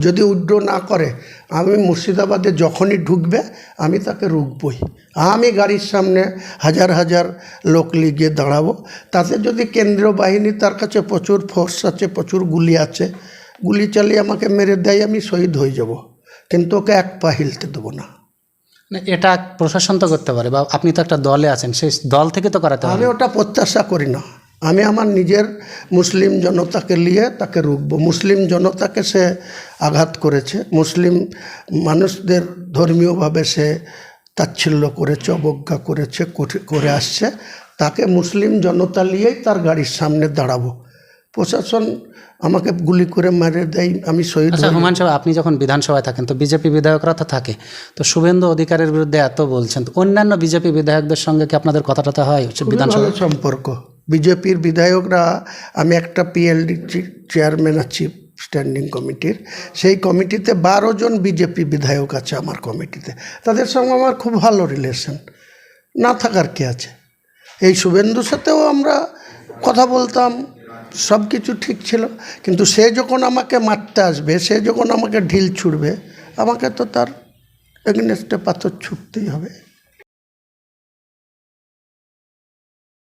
যদি উড্র না করে আমি মুর্শিদাবাদে যখনই ঢুকবে আমি তাকে রুখবই। আমি গাড়ির সামনে হাজার হাজার লোক লিগিয়ে দাঁড়াবো। তাতে যদি কেন্দ্রীয় বাহিনী তার কাছে প্রচুর ফোর্স আছে প্রচুর গুলি আছে গুলি চালিয়ে আমাকে মেরে দেয় আমি শহীদ হয়ে যাব। কিন্তু ওকে এক পা হিলতে দেবো না। না, এটা প্রশাসন তো করতে পারে বা আপনি তো একটা দলে আছেন সেই দল থেকে তো করাতে আমি ওটা প্রত্যাশা করি না। আমি আমার নিজের মুসলিম জনতাকে নিয়ে তাকে রুখবো। মুসলিম জনতাকে সে আঘাত করেছে। মুসলিম মানুষদের ধর্মীয়ভাবে সে তাচ্ছিল্য করেছে অবজ্ঞা করেছে করে- করে আসছে। তাকে মুসলিম জনতা নিয়েই তার গাড়ির সামনে দাঁড়াবো। প্রশাসন আমাকে গুলি করে মেরে দেয় আমি শহীদ আচ্ছা হই। সাহেব আপনি যখন বিধানসভায় থাকেন তো বিজেপি বিধায়করা তো থাকে। তো শুভেন্দু অধিকারের বিরুদ্ধে এত বলছেন তো অন্যান্য বিজেপি বিধায়কদের সঙ্গে কি আপনাদের কথাটা হয়? বিধানসভা সম্পর্ক। বিজেপির বিধায়করা, আমি একটা পিএলডি চেয়ারম্যান আছি স্ট্যান্ডিং কমিটির সেই কমিটিতে বারো জন বিজেপি বিধায়ক আছে আমার কমিটিতে তাদের সঙ্গে আমার খুব ভালো রিলেশন না থাকার কি আছে? এই শুভেন্দুর সাথেও আমরা কথা বলতাম সব কিছু ঠিক ছিল। কিন্তু সে যখন আমাকে মারতে আসবে, সে যখন আমাকে ঢিল ছুড়বে, আমাকে তো তার এগনেস্টে পাথর ছুটতেই হবে।